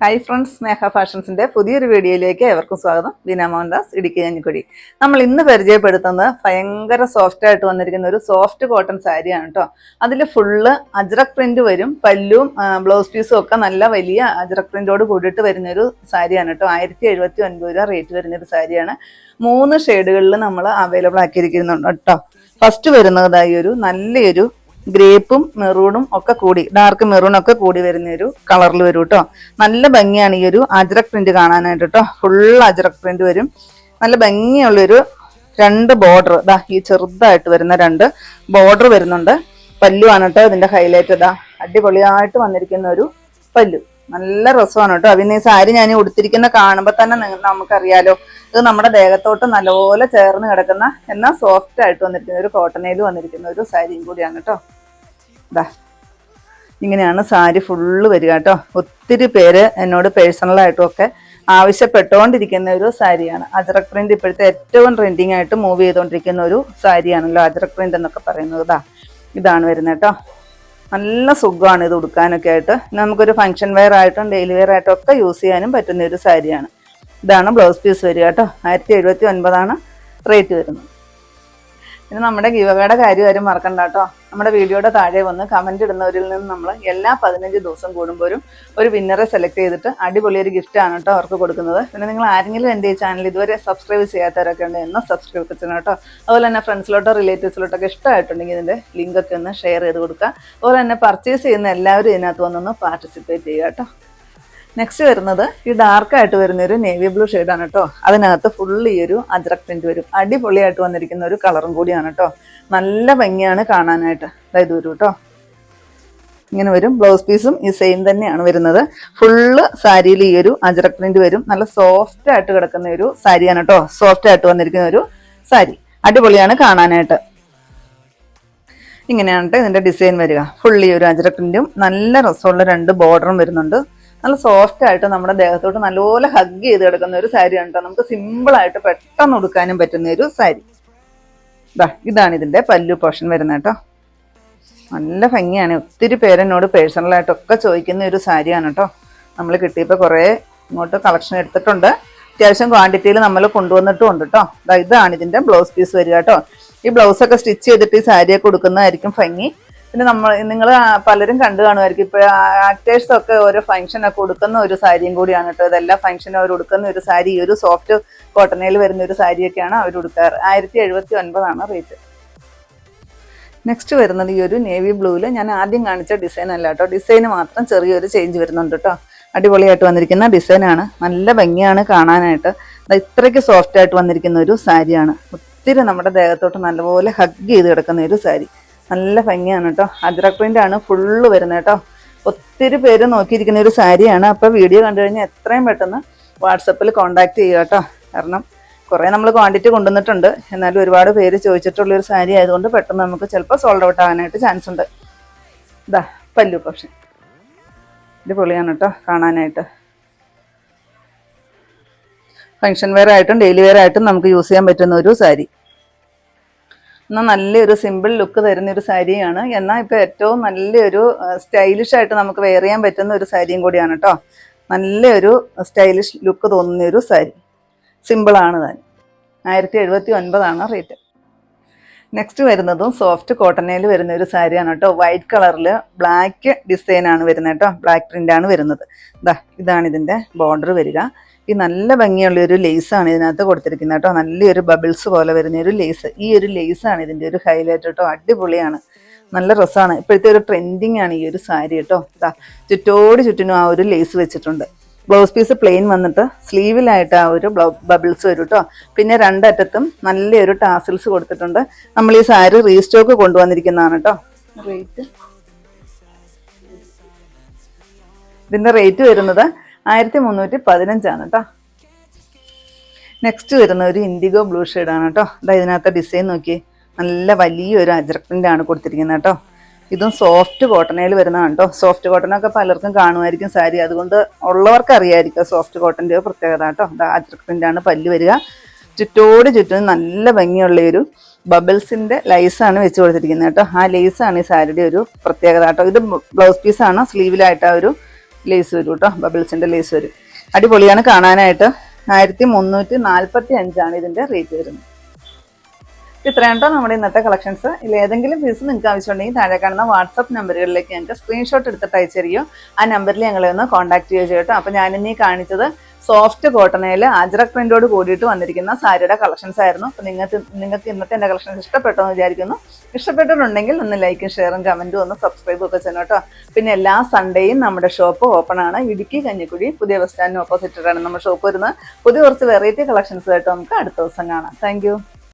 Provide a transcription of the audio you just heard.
Hi friends സ്നേഹ ഫാഷൻസിന്റെ പുതിയൊരു വീഡിയോയിലേക്ക് ഏവർക്കും സ്വാഗതം. ബീന മോഹൻദാസ് ഇടുക്കി കഞ്ഞിക്കുഴി നമ്മൾ ഇന്ന് പരിചയപ്പെടുത്തുന്നത് ഭയങ്കര സോഫ്റ്റ് ആയിട്ട് വന്നിരിക്കുന്ന ഒരു സോഫ്റ്റ് കോട്ടൺ സാരിയാണ് കേട്ടോ അതിൽ ഫുള്ള് അജ്രക് പ്രിന്റ് വരും. പല്ലും ബ്ലൗസ് പീസും ഒക്കെ നല്ല വലിയ അജ്രക് പ്രിന്റോട് കൂടിയിട്ട് വരുന്ന ഒരു സാരിയാണ് കേട്ടോ ആയിരത്തി എഴുപത്തി ഒൻപത് രൂപ റേറ്റ് വരുന്നൊരു സാരിയാണ് മൂന്ന് ഷെയ്ഡുകളിൽ നമ്മൾ അവൈലബിൾ ആക്കിയിരിക്കുന്നുണ്ട് കേട്ടോ ഫസ്റ്റ് വരുന്നതായി ഒരു നല്ലൊരു ഗ്രേപ്പും മെറൂണും ഒക്കെ കൂടി ഡാർക്ക് മെറൂണും ഒക്കെ കൂടി വരുന്ന ഒരു കളറിൽ വരും കേട്ടോ നല്ല ഭംഗിയാണ് ഈ ഒരു അജ്രക് പ്രിന്റ് കാണാനായിട്ട് കേട്ടോ ഫുൾ അജ്രക് പ്രിന്റ് വരും. നല്ല ഭംഗിയുള്ളൊരു രണ്ട് ബോർഡർ ഇതാ ഈ ചെറുതായിട്ട് വരുന്ന രണ്ട് ബോർഡർ വരുന്നുണ്ട്. പല്ലു ആണ് കേട്ടോ ഇതിന്റെ ഹൈലൈറ്റ് ഇതാ അടിപൊളിയായിട്ട് വന്നിരിക്കുന്ന ഒരു പല്ലു. നല്ല രസമാണ് കേട്ടോ പിന്നെ ഈ സാരി ഞാൻ ഉടുത്തിരിക്കുന്ന കാണുമ്പോൾ തന്നെ നമുക്കറിയാലോ. ഇത് നമ്മുടെ ദേഹത്തോട്ട് നല്ലപോലെ ചേർന്ന് കിടക്കുന്ന എന്നാൽ സോഫ്റ്റ് ആയിട്ട് വന്നിരിക്കുന്ന ഒരു കോട്ടണയിൽ വന്നിരിക്കുന്ന ഒരു സാരിയും കൂടിയാണ് കേട്ടോ ഇതാ ഇങ്ങനെയാണ് സാരി ഫുള്ള് വരിക കേട്ടോ. ഒത്തിരി പേര് എന്നോട് പേഴ്സണലായിട്ടും ഒക്കെ ആവശ്യപ്പെട്ടുകൊണ്ടിരിക്കുന്ന ഒരു സാരിയാണ്. അജറക് പ്രിന്റ് ഇപ്പോഴത്തെ ഏറ്റവും ട്രെൻഡിങ് ആയിട്ട് മൂവ് ചെയ്തുകൊണ്ടിരിക്കുന്ന ഒരു സാരിയാണല്ലോ അജറക് പ്രിന്റ് എന്നൊക്കെ പറയുന്നത്. ഇതാ ഇതാണ് വരുന്നത് കേട്ടോ. നല്ല സുഖമാണ് ഇത് ഉടുക്കാനൊക്കെ ആയിട്ട്. നമുക്കൊരു ഫംഗ്ഷൻ വെയർ ആയിട്ടും ഡെയിലി വെയർ ആയിട്ടും ഒക്കെ യൂസ് ചെയ്യാനും പറ്റുന്ന ഒരു സാരിയാണ്. ഇതാണ് ബ്ലൗസ് പീസ് വരിക കേട്ടോ. ആയിരത്തി എഴുപത്തി ഒൻപതാണ് റേറ്റ് വരുന്നത്. പിന്നെ നമ്മുടെ ഗീവകയുടെ കാര്യം ആരും മറക്കണ്ട കേട്ടോ. നമ്മുടെ വീഡിയോയുടെ താഴെ വന്ന് കമന്റ് ഇടുന്നവരിൽ നിന്ന് നമ്മൾ എല്ലാ പതിനഞ്ച് ദിവസം കൂടുമ്പോഴും ഒരു വിന്നറെ സെലക്ട് ചെയ്തിട്ട് അടിപൊളി ഒരു ഗിഫ്റ്റ് ആണ് കേട്ടോ അവർക്ക് കൊടുക്കുന്നത്. പിന്നെ നിങ്ങൾ ആരെങ്കിലും എന്റെ ഈ ചാനൽ ഇതുവരെ സബ്സ്ക്രൈബ് ചെയ്യാത്തവരൊക്കെ ഉണ്ട് എന്നാൽ സബ്സ്ക്രൈബ് ചെയ്യണം കേട്ടോ. അതുപോലെ തന്നെ ഫ്രണ്ട്സിലോട്ടോ റിലേറ്റീവ്സിലോട്ടൊക്കെ ഇഷ്ടമായിട്ടുണ്ടെങ്കിൽ ഇതിന്റെ ലിങ്ക് ഒക്കെ ഒന്ന് ഷെയർ ചെയ്ത് കൊടുക്കുക. അതുപോലെ തന്നെ പർച്ചേസ് ചെയ്യുന്ന എല്ലാവരും ഇതിനകത്ത് വന്നൊന്ന് പാർട്ടിസിപ്പേറ്റ് ചെയ്യുക കേട്ടോ. നെക്സ്റ്റ് വരുന്നത് ഈ ഡാർക്ക് ആയിട്ട് വരുന്ന ഒരു നേവി ബ്ലൂ ഷെയ്ഡാണ് കേട്ടോ അതിനകത്ത് ഫുള്ള് ഈ ഒരു അജ്രക് പ്രിന്റ് വരും. അടിപൊളിയായിട്ട് വന്നിരിക്കുന്ന ഒരു കളറും കൂടിയാണ് കേട്ടോ നല്ല ഭംഗിയാണ് കാണാനായിട്ട്. അതായത് വരും കേട്ടോ ഇങ്ങനെ വരും. ബ്ലൗസ് പീസും ഈ സെയിം തന്നെയാണ് വരുന്നത്. ഫുള്ള് സാരിയിൽ ഈ ഒരു അജ്രക് പ്രിന്റ് വരും. നല്ല സോഫ്റ്റ് ആയിട്ട് കിടക്കുന്ന ഒരു സാരിയാണ് കേട്ടോ സോഫ്റ്റ് ആയിട്ട് വന്നിരിക്കുന്ന ഒരു സാരി. അടിപൊളിയാണ് കാണാനായിട്ട്. ഇങ്ങനെയാണ് ഇതിന്റെ ഡിസൈൻ വരിക. ഫുള്ളി ഒരു അജ്രക് പ്രിന്റും നല്ല രസമുള്ള രണ്ട് ബോർഡറും വരുന്നുണ്ട്. നല്ല സോഫ്റ്റ് ആയിട്ട് നമ്മുടെ ദേഹത്തോട്ട് നല്ലപോലെ ഹഗ് ചെയ്ത് കിടക്കുന്ന ഒരു സാരിയാണ് കേട്ടോ നമുക്ക് സിമ്പിൾ ആയിട്ട് പെട്ടെന്ന് ഉടുക്കാനും പറ്റുന്ന ഒരു സാരി ദാ ഇതാണ് ഇതിന്റെ പല്ലു പോർഷൻ വരുന്നത് കേട്ടോ നല്ല ഭംഗിയാണ്. ഒത്തിരി പേരെന്നോട് പേഴ്സണലായിട്ടൊക്കെ ചോദിക്കുന്ന ഒരു സാരിയാണ് കേട്ടോ നമ്മൾ കിട്ടിയപ്പോൾ കുറേ ഇങ്ങോട്ട് കളക്ഷൻ എടുത്തിട്ടുണ്ട്. അത്യാവശ്യം ക്വാണ്ടിറ്റിയിൽ നമ്മൾ കൊണ്ടുവന്നിട്ടും ഉണ്ട് കേട്ടോ ഇതാണ് ഇതിന്റെ ബ്ലൗസ് പീസ് വരിക കേട്ടോ ഈ ബ്ലൗസ് ഒക്കെ സ്റ്റിച്ച് ചെയ്തിട്ട് ഈ സാരിയൊക്കെ കൊടുക്കുന്നതായിരിക്കും ഭംഗി. പിന്നെ നമ്മൾ നിങ്ങൾ പലരും കണ്ടു കാണുമായിരിക്കും. ഇപ്പോൾ ആക്ടേഴ്സ് ഒക്കെ ഓരോ ഫംഗ്ഷൻ ഒക്കെ കൊടുക്കുന്ന ഒരു സാരിയും കൂടിയാണ് കേട്ടോ. ഇതെല്ലാം ഫംഗ്ഷനും അവർ ഉടുക്കുന്ന ഒരു സാരി ഈ ഒരു സോഫ്റ്റ് കോട്ടണയിൽ വരുന്ന ഒരു സാരിയൊക്കെയാണ് അവർ ഉടുക്കാറ് ആയിരത്തി എഴുപത്തി ഒൻപതാണ് റേറ്റ് നെക്സ്റ്റ് വരുന്നത് ഈ ഒരു നേവി ബ്ലൂവിൽ ഞാൻ ആദ്യം കാണിച്ച ഡിസൈൻ അല്ല കേട്ടോ. ഡിസൈന് മാത്രം ചെറിയൊരു ചേഞ്ച് വരുന്നുണ്ട് കേട്ടോ. അടിപൊളിയായിട്ട് വന്നിരിക്കുന്ന ഡിസൈനാണ് നല്ല ഭംഗിയാണ് കാണാനായിട്ട്. ഇത്രയ്ക്ക് സോഫ്റ്റ് ആയിട്ട് വന്നിരിക്കുന്ന ഒരു സാരിയാണ്. ഒത്തിരി നമ്മുടെ ദേഹത്തോട്ട് നല്ലപോലെ ഹഗ് ചെയ്ത് കിടക്കുന്ന ഒരു സാരി. നല്ല ഭംഗിയാണ് കേട്ടോ അദ്രക് പ്രിന്റ് ആണ് ഫുള്ള് വരുന്നത് കേട്ടോ ഒത്തിരി പേര് നോക്കിയിരിക്കുന്ന ഒരു സാരിയാണ്. അപ്പോൾ വീഡിയോ കണ്ടു കഴിഞ്ഞാൽ എത്രയും പെട്ടെന്ന് വാട്സപ്പിൽ കോൺടാക്ട് ചെയ്യുക കേട്ടോ കാരണം കുറേ നമ്മൾ ക്വാണ്ടിറ്റി കൊണ്ടുവന്നിട്ടുണ്ട്. എന്നാലും ഒരുപാട് പേര് ചോദിച്ചിട്ടുള്ള ഒരു സാരി ആയതുകൊണ്ട് പെട്ടെന്ന് നമുക്ക് ചിലപ്പോൾ സോൾഡ് ഔട്ട് ആകാനായിട്ട് ചാൻസ് ഉണ്ട്. ഇതാ പല്ലു പക്ഷേ. ഇത് പൊളിയാണ് കേട്ടോ കാണാനായിട്ട്. ഫങ്ഷൻ വെയർ ആയിട്ടും ഡെയിലി വെയർ ആയിട്ടും നമുക്ക് യൂസ് ചെയ്യാൻ പറ്റുന്ന ഒരു സാരി. എന്നാൽ നല്ലൊരു സിമ്പിൾ ലുക്ക് തരുന്ന ഒരു സാരിയാണ്. എന്നാൽ ഇപ്പോൾ ഏറ്റവും നല്ലൊരു സ്റ്റൈലിഷ് ആയിട്ട് നമുക്ക് വെയർ ചെയ്യാൻ പറ്റുന്ന ഒരു സാരിയും കൂടിയാണ് കേട്ടോ നല്ലൊരു സ്റ്റൈലിഷ് ലുക്ക് തോന്നുന്ന ഒരു സാരി സിമ്പിളാണ് താൻ. ആയിരത്തി എഴുപത്തി ഒൻപതാണ് റേറ്റ് നെക്സ്റ്റ് വരുന്നതും സോഫ്റ്റ് കോട്ടണയിൽ വരുന്ന ഒരു സാരിയാണ് കേട്ടോ. വൈറ്റ് കളറിൽ ബ്ലാക്ക് ഡിസൈൻ ആണ് വരുന്നത് കേട്ടോ. ബ്ലാക്ക് പ്രിന്റ് ആണ് വരുന്നത്. ഇതാ ഇതാണ് ഇതിന്റെ ബോർഡർ വരിക. ഈ നല്ല ഭംഗിയുള്ള ഒരു ലേസ് ആണ് ഇതിനകത്ത് കൊടുത്തിരിക്കുന്നത് കേട്ടോ. നല്ലൊരു ബബിൾസ് പോലെ വരുന്ന ഒരു ലേസ് ഈ ഒരു ലേസ് ആണ് ഇതിന്റെ ഒരു ഹൈലൈറ്റ് കേട്ടോ. അടിപൊളിയാണ്. നല്ല രസമാണ്. ഇപ്പോഴത്തെ ഒരു ട്രെൻഡിങ് ആണ് ഈ ഒരു സാരി കേട്ടോ. ഇതാ ചുറ്റോട് ചുറ്റിനും ആ ഒരു ലേസ് വെച്ചിട്ടുണ്ട്. ബ്ലൗസ് പീസ് പ്ലെയിൻ വന്നിട്ട് സ്ലീവിലായിട്ട് ആ ഒരു ബബിൾസ് വരും കേട്ടോ പിന്നെ രണ്ടറ്റത്തും നല്ലൊരു ടാസിൽസ് കൊടുത്തിട്ടുണ്ട്. നമ്മൾ ഈ സാരി റീസ്റ്റോക്ക് കൊണ്ടുവന്നിരിക്കുന്നതാണ് കേട്ടോ റേറ്റ് ഇതിന്റെ റേറ്റ് വരുന്നത് ആയിരത്തി മുന്നൂറ്റി പതിനഞ്ചാണ് കേട്ടോ നെക്സ്റ്റ് വരുന്ന ഒരു ഇൻഡിഗോ ബ്ലൂ ഷെയ്ഡാണ് കേട്ടോ ഇതാ ഇതിനകത്ത് ഡിസൈൻ നോക്കി നല്ല വലിയൊരു അജ്രക്റ്റിന്റെ ആണ് കൊടുത്തിരിക്കുന്നത് കേട്ടോ ഇതും സോഫ്റ്റ് കോട്ടണയിൽ വരുന്നതാണ് കേട്ടോ സോഫ്റ്റ് കോട്ടനൊക്കെ പലർക്കും കാണുമായിരിക്കും സാരി. അതുകൊണ്ട് ഉള്ളവർക്ക് അറിയായിരിക്കും സോഫ്റ്റ് കോട്ടന്റെ പ്രത്യേകത കേട്ടോ. അത് അജ്രക്റ്റിന്റെ ആണ് പല്ല് വരിക. ചുറ്റോട് ചുറ്റും നല്ല ഭംഗിയുള്ള ഒരു ബബിൾസിന്റെ ലൈസാണ് വെച്ച് കൊടുത്തിരിക്കുന്നത് കേട്ടോ. ആ ലേസാണ് ഈ സാരിയുടെ ഒരു പ്രത്യേകത കേട്ടോ. ഇത് ബ്ലൗസ് പീസാണ് സ്ലീവിലായിട്ട് ആ ഒരു ലേസ് വരും കേട്ടോ. ബബിൾസിന്റെ ലേസ് വരും. അടിപൊളിയാണ് കാണാനായിട്ട്. ആയിരത്തി മുന്നൂറ്റി നാൽപ്പത്തി അഞ്ചാണ് ഇതിന്റെ റേറ്റ് വരുന്നത്. ഇത്രയാണ് കേട്ടോ നമ്മുടെ ഇന്നത്തെ കളക്ഷൻസ് ഇല്ല ഏതെങ്കിലും പീസ് നിങ്ങൾക്ക് ആവശ്യമുണ്ടെങ്കിൽ താഴെ കാണുന്ന വാട്സപ്പ് നമ്പറുകളിലേക്ക് ഞങ്ങൾക്ക് സ്ക്രീൻഷോട്ട് എടുത്തിട്ട് അയച്ചറിയോ ആ നമ്പറിൽ ഞങ്ങളെ ഒന്ന് കോൺടാക്ട് ചെയ്യുക കേട്ടോ അപ്പോൾ ഞാനിന്നീ കാണിച്ചത് സോഫ്റ്റ് കോട്ടണയിൽ അജ്രക് പ്രിന്റോട് കൂടിയിട്ട് വന്നിരിക്കുന്ന സാരിയുടെ കളക്ഷൻസ് ആയിരുന്നു. അപ്പോൾ നിങ്ങൾക്ക് നിങ്ങൾക്ക് ഇന്നത്തെ എന്റെ കളക്ഷൻസ് ഇഷ്ടപ്പെട്ടോ എന്ന് വിചാരിക്കുന്നു. ഇഷ്ടപ്പെട്ടിട്ടുണ്ടെങ്കിൽ ഒന്ന് ലൈക്കും ഷെയറും കമന്റും ഒന്ന് സബ്സ്ക്രൈബും ഒക്കെ ചെയ്യണം കേട്ടോ. പിന്നെ എല്ലാ സൺഡേയും നമ്മുടെ ഷോപ്പ് ഓപ്പൺ ആണ്. ഇടുക്കി കഞ്ഞിക്കുടി പുതിയ ബസ് സ്റ്റാൻഡിന് ഓപ്പോസിറ്റാണ് നമ്മുടെ ഷോപ്പ് വരുന്നത്. പുതിയ കുറച്ച് വെറൈറ്റി കളക്ഷൻസ് കേട്ടോ നമുക്ക് അടുത്ത ദിവസം കാണാം. താങ്ക്